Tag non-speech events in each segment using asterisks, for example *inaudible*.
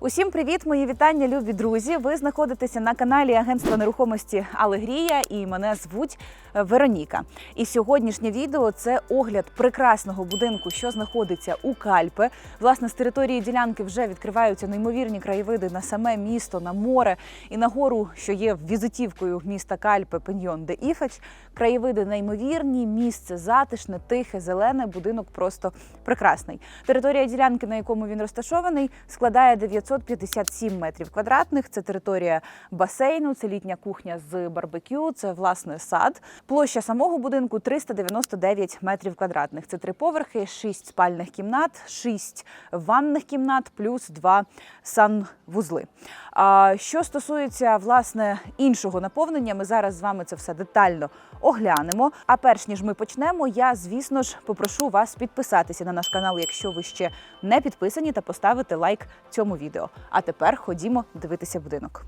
Усім привіт, мої вітання, любі друзі. Ви знаходитеся на каналі Агентства нерухомості Алегрія і мене звуть е, Вероніка. І сьогоднішнє відео це огляд прекрасного будинку, що знаходиться у Кальпе. Власне, з території ділянки вже відкриваються неймовірні краєвиди на саме місто, на море і на гору, що є візитівкою міста Кальпе Пеньйон де Іфач. Краєвиди неймовірні, місце затишне, тихе, зелене. Будинок просто прекрасний. Територія ділянки, на якому він розташований, складає 957 метрів квадратних. Це територія басейну, це літня кухня з барбекю, це власне сад. Площа самого будинку 399 метрів квадратних. Це три поверхи, шість спальних кімнат, шість ванних кімнат, плюс два санвузли. А що стосується власне іншого наповнення, ми зараз з вами це все детально оглянемо. А перш ніж ми почнемо, я звісно ж попрошу вас підписатися на наш канал, якщо ви ще не підписані, та поставити лайк цьому відео. А тепер ходімо дивитися будинок.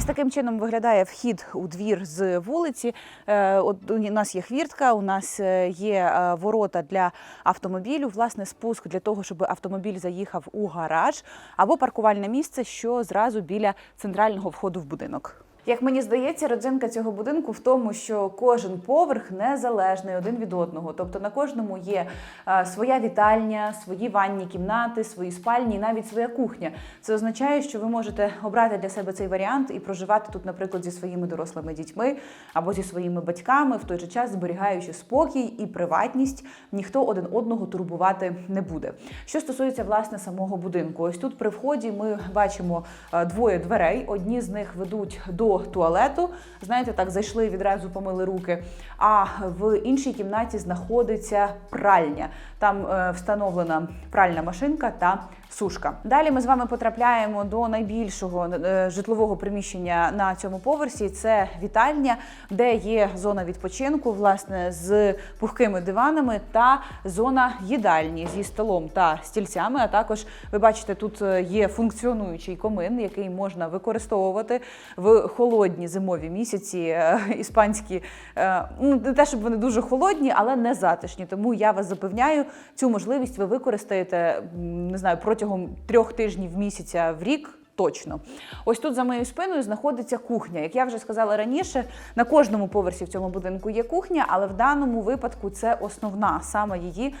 Ось таким чином виглядає вхід у двір з вулиці. Е, От у нас є хвіртка, у нас е, є е, ворота для автомобілю, власне, спуск для того, щоб автомобіль заїхав у гараж або паркувальне місце, що зразу біля центрального входу в будинок. Як мені здається, родзинка цього будинку в тому, що кожен поверх незалежний один від одного. Тобто на кожному є е, своя вітальня, свої ванні кімнати, свої спальні, і навіть своя кухня. Це означає, що ви можете обрати для себе цей варіант і проживати тут, наприклад, зі своїми дорослими дітьми або зі своїми батьками, в той же час зберігаючи спокій і приватність, ніхто один одного турбувати не буде. Що стосується власне самого будинку, ось тут при вході ми бачимо е, двоє дверей. Одні з них ведуть до туалету. Знаєте, так зайшли відразу помили руки. А в іншій кімнаті знаходиться пральня. Там е, встановлена пральна машинка та сушка. Далі ми з вами потрапляємо до найбільшого е, житлового приміщення на цьому поверсі. Це вітальня, де є зона відпочинку, власне, з пухкими диванами та зона їдальні зі столом та стільцями. А також ви бачите, тут е, є функціонуючий комин, який можна використовувати в холодні зимові місяці. е, Іспанські е, ну не те, щоб вони дуже холодні, але не затишні. Тому я вас запевняю, цю можливість ви використаєте не знаю протягом трьох тижнів місяця в рік. Точно, ось тут за моєю спиною знаходиться кухня. Як я вже сказала раніше, на кожному поверсі в цьому будинку є кухня, але в даному випадку це основна саме її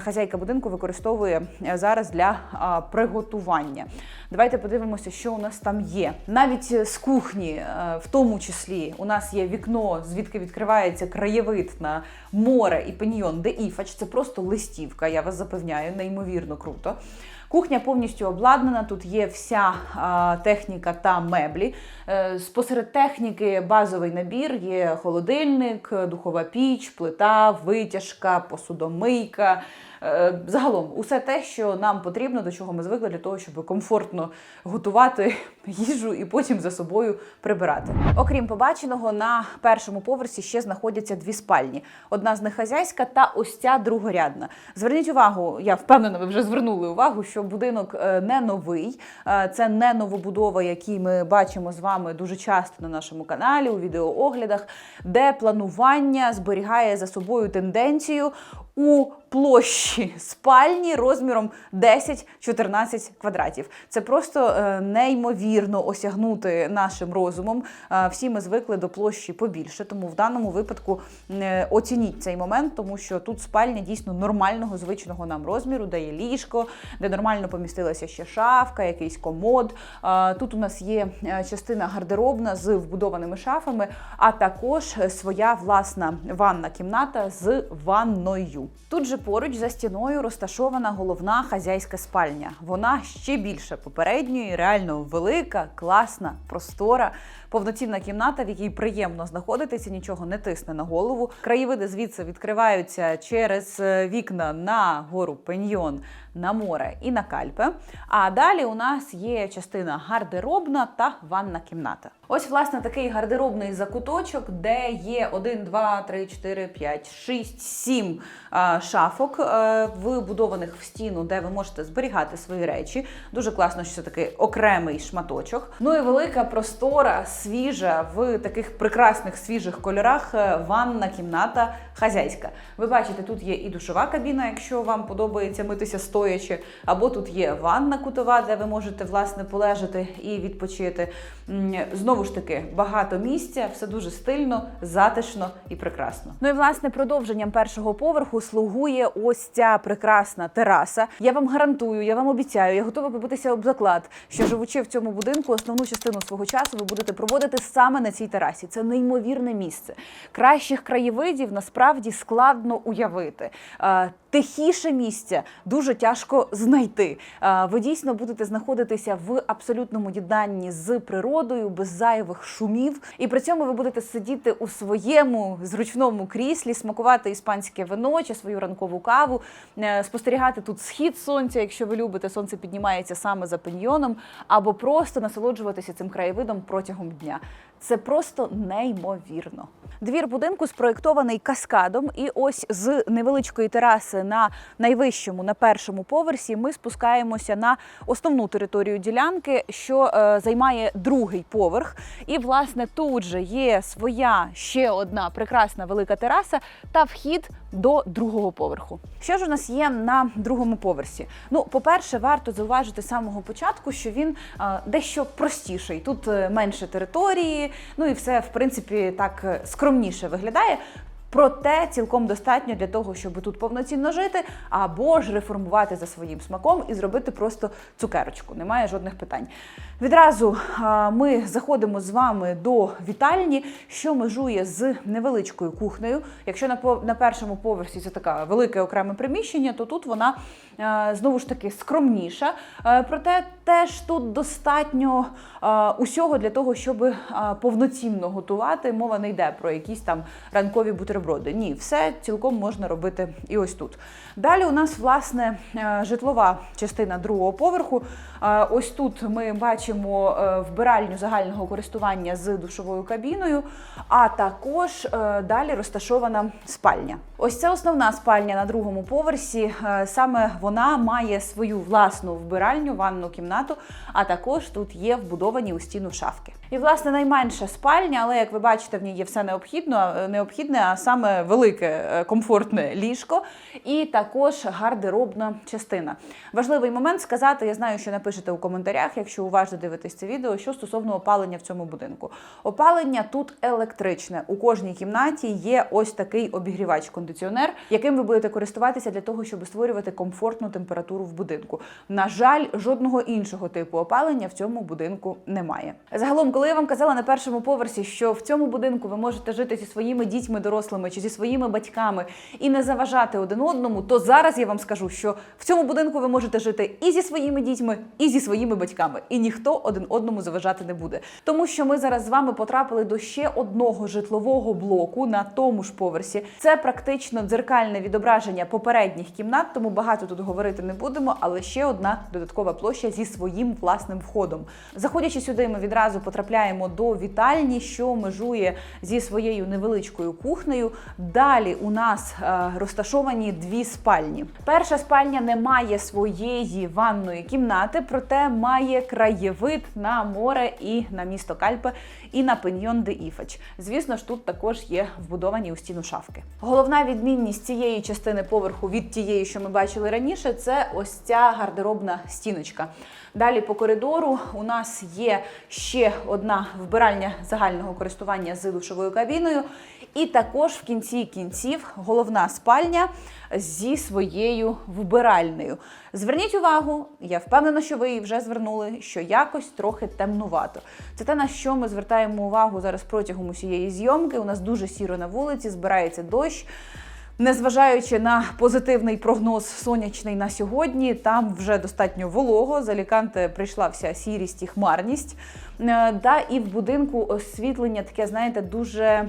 хазяйка будинку використовує е, зараз для приготування. Давайте подивимося, що у нас там є. Навіть е, з кухні, е, в тому числі, у нас є вікно, звідки відкривається краєвид на море і пеньйон де Іфач. Це просто листівка. Я вас запевняю, неймовірно круто. Кухня повністю обладнана. Тут є вся техніка та меблі. Е, Спосеред техніки базовий набір є холодильник, духова піч, плита, витяжка, посудомийка. Е, Загалом, усе те, що нам потрібно, до чого ми звикли для того, щоб комфортно готувати *laughs* їжу і потім за собою прибирати. Окрім побаченого, на першому поверсі ще знаходяться дві спальні. Одна з них хазяйська та ось ця другорядна. Зверніть увагу, я впевнена, ви вже звернули увагу, що будинок е, не новий, Е, це не новобудова, які ми бачимо з вами дуже часто на нашому каналі у відеооглядах, де планування зберігає за собою тенденцію у площі спальні розміром 10-14 квадратів. Це просто е, неймовірно осягнути нашим розумом. Е, Всі ми звикли до площі побільше, тому в даному випадку е, оцініть цей момент, тому що тут спальня дійсно нормального звичного нам розміру, де є ліжко, де нормально помістилася ще шафка, якийсь комод. Тут у нас є частина гардеробна з вбудованими шафами, а також своя власна ванна кімната з ванною. Тут же поруч за стіною розташована головна хазяйська спальня. Вона ще більше попередньої, реально велика, класна, простора. Повноцінна кімната, в якій приємно знаходитися, нічого не тисне на голову. Краєвиди звідси відкриваються через е, вікна на гору Пеньйон на море і на кальпе. А далі у нас є частина гардеробна та ванна кімната. Ось, власне, такий гардеробний закуточок, де є 1, 2, 3, 4, 5, 6, 7 а, шафок, е, вбудованих в стіну, де ви можете зберігати свої речі. Дуже класно, що це такий окремий шматочок. Ну і велика простора, свіжа в таких прекрасних свіжих кольорах. е, Ванна кімната хазяйська. Ви бачите, тут є і душова кабіна, якщо вам подобається митися стоячи, або тут є ванна кутова, де ви можете власне полежати і відпочити. Знову ж таки, багато місця, все дуже стильно, затишно і прекрасно. Ну і власне продовженням першого поверху слугує ось ця прекрасна тераса. Я вам гарантую, я вам обіцяю, я готова побитися об заклад, що живучи в цьому будинку, основну частину свого часу ви будете проводити саме на цій терасі. Це неймовірне місце. Кращих краєвидів насправді складно уявити. Е, Тихіше місця дуже тяжко знайти. Е, Ви дійсно будете знаходитися в абсолютному єднанні з природою, без зайвих шумів, і при цьому ви будете сидіти у своєму зручному кріслі, смакувати іспанське вино чи свою ранкову каву, е, спостерігати тут схід сонця, якщо ви любите, сонце піднімається саме за пеньйоном, або просто насолоджуватися цим краєвидом протягом дня. Це просто неймовірно. Двір будинку спроєктований каскадом, і ось з невеличкої тераси на найвищому, на першому поверсі, ми спускаємося на основну територію ділянки, що е, займає другий поверх. І власне тут же є своя ще одна прекрасна велика тераса та вхід до другого поверху. Що ж у нас є на другому поверсі? Ну, по-перше, варто зауважити з самого початку, що він дещо простіший. Тут е, менше території, ну і все в принципі так е, скромніше виглядає. Проте цілком достатньо для того, щоб тут повноцінно жити, або ж реформувати за своїм смаком і зробити просто цукерочку. Немає жодних питань. Відразу ми заходимо з вами до вітальні, що межує з невеличкою кухнею. Якщо на першому поверсі це таке велике окреме приміщення, то тут вона знову ж таки скромніша. Проте теж тут достатньо усього для того, щоб повноцінно готувати. Мова не йде про якісь там ранкові бутерброди. Ні, все цілком можна робити і ось тут. Далі у нас власне е, житлова частина другого поверху. Е, Ось тут ми бачимо е, вбиральню загального користування з душовою кабіною, а також далі розташована спальня. Ось це основна спальня на другому поверсі. Саме вона має свою власну вбиральню, ванну кімнату, а також тут є вбудовані у стіну шафки. І власне найменша спальня, але як ви бачите, в ній є все необхідно, необхідне, а саме велике е, комфортне ліжко, і також гардеробна частина. Важливий момент сказати, я знаю, що напишете у коментарях, якщо уважно дивитесь це відео, що стосовно опалення в цьому будинку. Опалення тут електричне. У кожній кімнаті є ось такий обігрівач-кондиціонер, яким ви будете користуватися для того, щоб створювати комфортну температуру в будинку. На жаль, жодного іншого типу опалення в цьому будинку немає. Загалом, коли я вам казала на першому поверсі, що в цьому будинку ви можете жити зі своїми дітьми дорослими чи зі своїми батьками і не заважати один одному, то зараз я вам скажу, що в цьому будинку ви можете жити і зі своїми дітьми, і зі своїми батьками, і ніхто один одному заважати не буде. Тому що ми зараз з вами потрапили до ще одного житлового блоку на тому ж поверсі. Це практично дзеркальне відображення попередніх кімнат, тому багато тут говорити не будемо. Але ще одна додаткова площа зі своїм власним входом. Заходячи сюди, ми відразу потрапляємо до вітальні, що межує зі своєю невеличкою кухнею. Далі у нас е, розташовані дві спальні. Перша спальня не має своєї ванної кімнати, проте має краєвид на море і на місто Кальпе, і на пеньйон де Іфач. Звісно ж, тут також є вбудовані у стіну шафки. Головна відмінність цієї частини поверху від тієї, що ми бачили раніше, це ось ця гардеробна стіночка. Далі по коридору у нас є ще одна вбиральня загального користування з душовою кабіною, і також в кінці кінців головна спальня зі своєю вбиральнею. Зверніть увагу, я впевнена, що ви її вже звернули, що якось трохи темнувато. Це те, на що ми звертаємо увагу зараз протягом усієї зйомки. У нас дуже сіро на вулиці, збирається дощ. Незважаючи на позитивний прогноз сонячний на сьогодні, там вже достатньо волого. З Аліканте прийшла вся сірість і хмарність. Е, Да, і в будинку освітлення таке, знаєте, дуже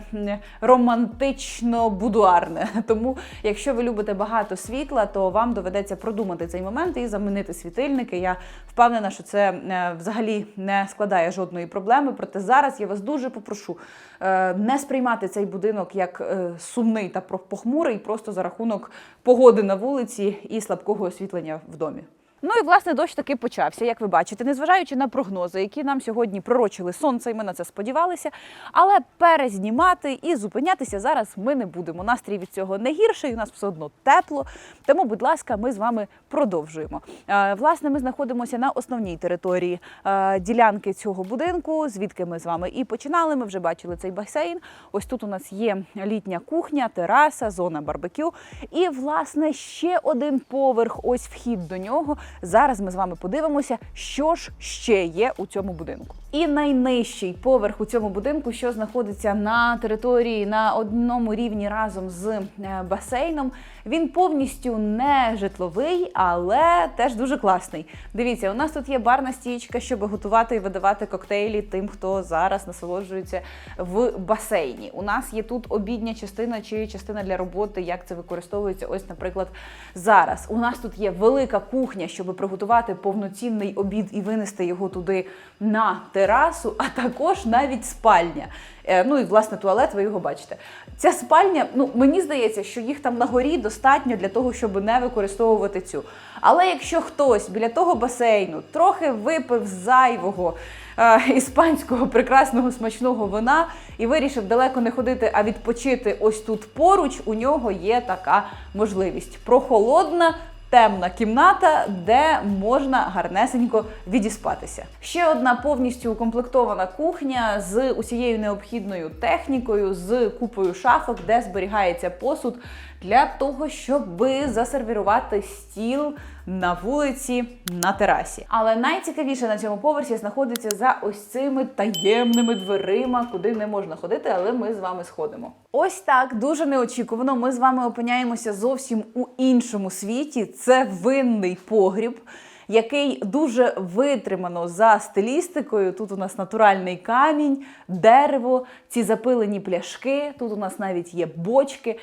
романтично будуарне. *laughs* Тому, якщо ви любите багато світла, то вам доведеться продумати цей момент і замінити світильники. Я впевнена, що це е, взагалі не складає жодної проблеми. Проте зараз я вас дуже попрошу е, не сприймати цей будинок як сумний та похмурий, просто за рахунок погоди на вулиці і слабкого освітлення в домі. Ну і власне дощ таки почався, як ви бачите, незважаючи на прогнози, які нам сьогодні пророчили сонце, і ми на це сподівалися. Але перезнімати і зупинятися зараз ми не будемо. Настрій від цього не гірший, у нас все одно тепло. Тому, будь ласка, ми з вами продовжуємо. Е, Власне, ми знаходимося на основній території е, ділянки цього будинку, звідки ми з вами і починали. Ми вже бачили цей басейн. Ось тут у нас є літня кухня, тераса, зона барбекю. І, власне, ще один поверх, ось вхід до нього. Зараз ми з вами подивимося, що ж ще є у цьому будинку. І найнижчий поверх у цьому будинку, що знаходиться на території на одному рівні разом з е, басейном. Він повністю не житловий, але теж дуже класний. Дивіться, у нас тут є барна стічка, щоб готувати і видавати коктейлі тим, хто зараз насолоджується в басейні. У нас є тут обідня частина чи частина для роботи, як це використовується. Ось, наприклад, зараз. У нас тут є велика кухня, щоб приготувати повноцінний обід і винести його туди на терасу, а також навіть спальня. Е, Ну і власне туалет, ви його бачите. Ця спальня, ну мені здається, що їх там на горі достатньо для того, щоб не використовувати цю. Але якщо хтось біля того басейну трохи випив зайвого е, іспанського прекрасного смачного вина і вирішив далеко не ходити, а відпочити ось тут поруч, у нього є така можливість. Прохолодна темна кімната, де можна гарнесенько відіспатися. Ще одна повністю укомплектована кухня з усією необхідною технікою, з купою шафок, де зберігається посуд для того, щоб засервірувати стіл на вулиці на терасі. Але найцікавіше на цьому поверсі знаходиться за ось цими таємними дверима, куди не можна ходити, але ми з вами сходимо. Ось так дуже неочікувано. Ми з вами опиняємося зовсім у іншому світі. Це винний погріб. Який дуже витримано за стилістикою. Тут у нас натуральний камінь, дерево, ці запилені пляшки. Тут у нас навіть є бочки.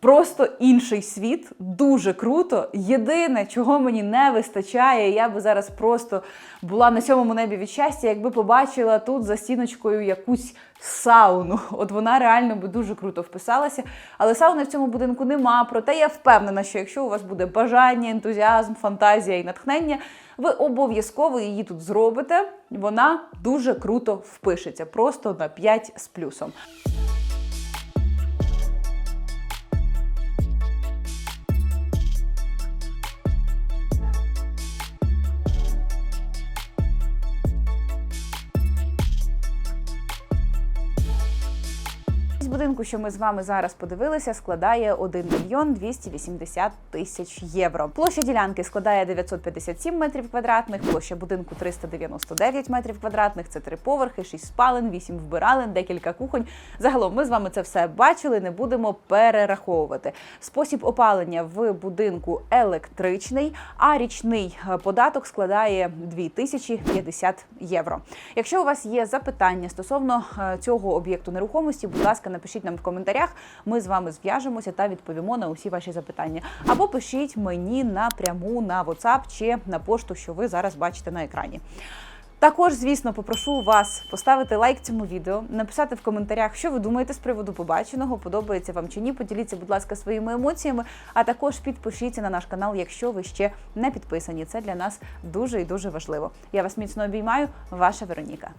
Просто інший світ, дуже круто. Єдине, чого мені не вистачає, я би зараз просто була на сьомому небі від щастя, якби побачила тут за стіночкою якусь сауну. От вона реально би дуже круто вписалася. Але сауни в цьому будинку нема. Проте я впевнена, що якщо у вас буде бажання, ентузіазм, фантазія і натхнення, ви обов'язково її тут зробите. Вона дуже круто впишеться, просто на 5 з плюсом. Будинку, що ми з вами зараз подивилися, складає 1 мільйон 280 тисяч євро. Площа ділянки складає 957 метрів квадратних, площа будинку 399 метрів квадратних. Це три поверхи, 6 спален, 8 вбиралень, декілька кухонь. Загалом ми з вами це все бачили, не будемо перераховувати. Спосіб опалення в будинку електричний, а річний е, податок складає 2050 євро. Якщо у вас є запитання стосовно е, цього об'єкту нерухомості, будь ласка, напишіть нам в коментарях. Ми з вами зв'яжемося та відповімо на усі ваші запитання. Або пишіть мені напряму на WhatsApp чи на пошту, що ви зараз бачите на екрані. Також, звісно, попрошу вас поставити лайк цьому відео, написати в коментарях, що ви думаєте з приводу побаченого, подобається вам чи ні. Поділіться, будь ласка, своїми емоціями, а також підпишіться на наш канал, якщо ви ще не підписані. Це для нас дуже і дуже важливо. Я вас міцно обіймаю, ваша Вероніка.